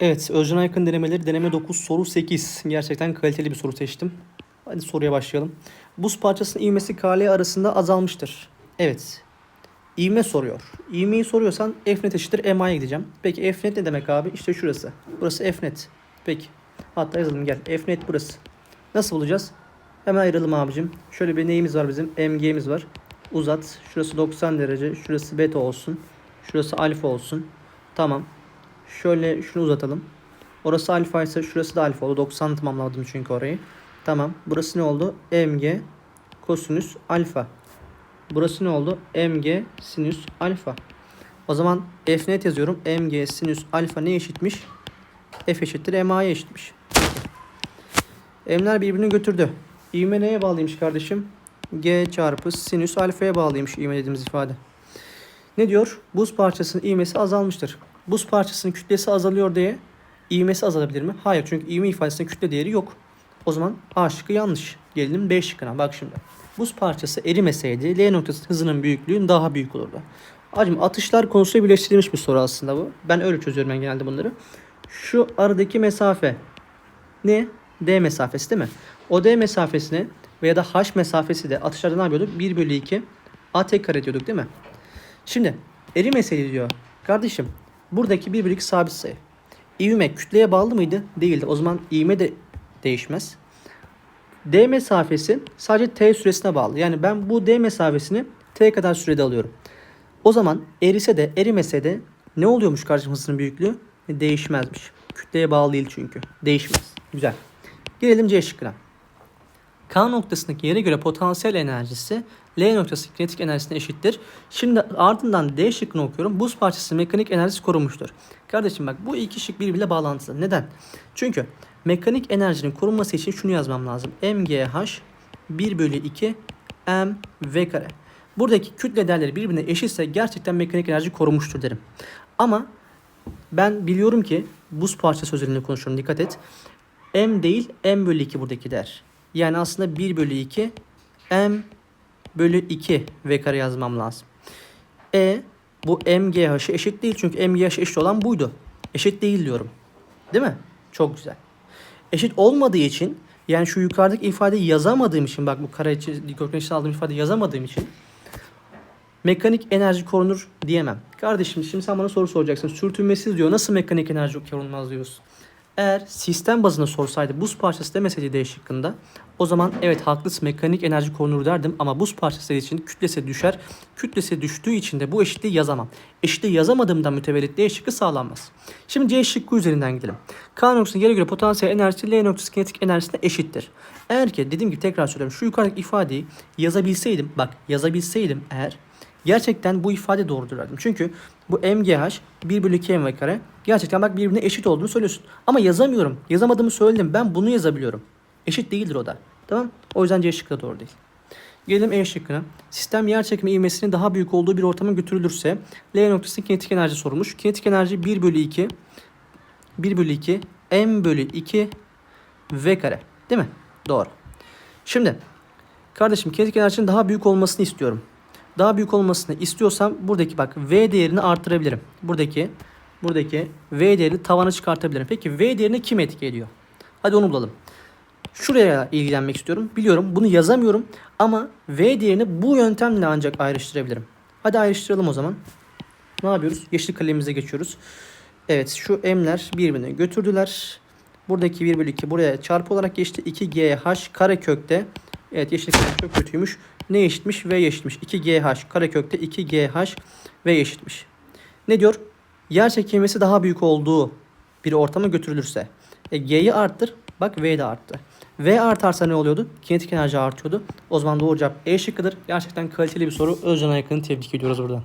Evet, Özcan Aykın denemeleri deneme 9 soru 8. Gerçekten kaliteli bir soru seçtim. Hadi soruya başlayalım. Buz parçasının ivmesi KL arasında azalmıştır. Evet. İvme soruyor. İvmeyi soruyorsan Fnet eşittir MA'ya gideceğim. Peki Fnet ne demek abi? İşte şurası. Burası Fnet. Peki. Hatta yazalım gel. Fnet burası. Nasıl bulacağız? Hemen ayıralım abicim. Şöyle bir neyimiz var bizim? MG'miz var. Uzat. Şurası 90 derece. Şurası beta olsun. Şurası alfa olsun. Tamam. Şöyle şunu uzatalım. Orası alfa ise şurası da alfa oldu. 90 tamamladım çünkü orayı. Tamam. Burası ne oldu? Mg kosinüs alfa. Burası ne oldu? Mg sinüs alfa. O zaman f net yazıyorum. Mg sinüs alfa ne eşitmiş? F eşittir MA'ya eşitmiş. M'ler birbirini götürdü. İvme neye bağlıymış kardeşim? G çarpı sinüs alfaya bağlıymış ivme dediğimiz ifade. Ne diyor? Buz parçasının ivmesi azalmıştır. Buz parçasının kütlesi azalıyor diye ivmesi azalabilir mi? Hayır çünkü ivme ifadesinde kütle değeri yok. O zaman A şıkkı yanlış. Gelelim B şıkkına. Bak şimdi. Buz parçası erimeseydi L noktası hızının büyüklüğü daha büyük olurdu. Acım atışlar konusuyla birleştirilmiş bir soru aslında bu. Ben öyle çözüyorum ben genelde bunları. Şu aradaki mesafe ne? D mesafesi değil mi? O D mesafesine veya da H mesafesi de atışlarda ne yapıyorduk? 1 bölü 2 A tek kare diyorduk değil mi? Şimdi erimeseydi diyor. Kardeşim buradaki 1 bölü 2 sabit sayı. İvme kütleye bağlı mıydı? Değildi. O zaman ivme de değişmez. D mesafesi sadece T süresine bağlı. Yani ben bu D mesafesini T kadar sürede alıyorum. O zaman erise de erimese de ne oluyormuş kardeşim hızının büyüklüğü? Değişmezmiş. Kütleye bağlı değil çünkü. Değişmez. Güzel. Gelelim C şıkkına. K noktasındaki yere göre potansiyel enerjisi L noktası kinetik enerjisine eşittir. Şimdi ardından D şıkkını okuyorum. Buz parçası mekanik enerjisi korunmuştur. Kardeşim bak bu iki şık birbiriyle bağlantılı. Neden? Çünkü mekanik enerjinin korunması için şunu yazmam lazım. MGH 1 bölü 2 M V kare. Buradaki kütle değerleri birbirine eşitse gerçekten mekanik enerji korunmuştur derim. Ama ben biliyorum ki buz parçası özelinde konuşuyorum dikkat et. M değil M bölü 2 buradaki değer. Yani aslında 1 bölü 2 M bölü 2 V kare yazmam lazım. E bu MGH'e eşit değil çünkü MGH eşit olan buydu. Eşit değil diyorum. Değil mi? Çok güzel. Eşit olmadığı için yani şu yukarıdaki ifadeyi yazamadığım için bak bu kare dikdörtgen için aldığım ifadeyi yazamadığım için mekanik enerji korunur diyemem. Kardeşim şimdi sen bana soru soracaksın. Sürtünmesiz diyor. Nasıl mekanik enerji korunmaz diyorsun? Eğer sistem bazında sorsaydı buz parçası demeseydi D şıkkında o zaman evet haklısın mekanik enerji korunur derdim ama buz parçası için kütlesi düşer. Kütlesi düştüğü için de bu eşitliği yazamam. Eşitliği yazamadığımdan mütevellit D şıkkı sağlanmaz. Şimdi C şıkkı üzerinden gidelim. K noktasına yere göre potansiyel enerjisi L noktası kinetik enerjisine eşittir. Eğer ki dediğim gibi tekrar söylüyorum şu yukarıdaki ifadeyi yazabilseydim bak yazabilseydim eğer gerçekten bu ifade doğrudur derdim. Çünkü bu MGH 1 bölü 2 MV kare gerçekten bak birbirine eşit olduğunu söylüyorsun. Ama yazamıyorum. Yazamadığımı söyledim. Ben bunu yazabiliyorum. Eşit değildir o da. Tamam? O yüzden C şıkkı da doğru değil. Gelelim E şıkkına. Sistem yer çekimi ivmesinin daha büyük olduğu bir ortama götürülürse L noktası kinetik enerji sorulmuş. Kinetik enerji 1 bölü 2 1 bölü 2 M bölü 2 V kare. Değil mi? Doğru. Şimdi kardeşim kinetik enerjinin daha büyük olmasını istiyorum daha büyük olmasını istiyorsam buradaki bak V değerini arttırabilirim. Buradaki buradaki V değerini tavana çıkartabilirim. Peki V değerini kim etki ediyor? Hadi onu bulalım. Şuraya ilgilenmek istiyorum. Biliyorum bunu yazamıyorum ama V değerini bu yöntemle ancak ayrıştırabilirim. Hadi ayrıştıralım o zaman. Ne yapıyoruz? Yeşil kalemimize geçiyoruz. Evet şu M'ler birbirine götürdüler. Buradaki 1 bölü 2 buraya çarpı olarak geçti. 2GH karekökte Evet yeşil kalem çok kötüymüş. Ne eşitmiş? V eşitmiş. 2GH karekökte 2GH V eşitmiş. Ne diyor? Yer çekilmesi daha büyük olduğu bir ortama götürülürse. E, G'yi arttır. Bak V de arttı. V artarsa ne oluyordu? Kinetik enerji artıyordu. O zaman doğru cevap E şıkkıdır. Gerçekten kaliteli bir soru. Özcan Aykın'ı tebrik ediyoruz buradan.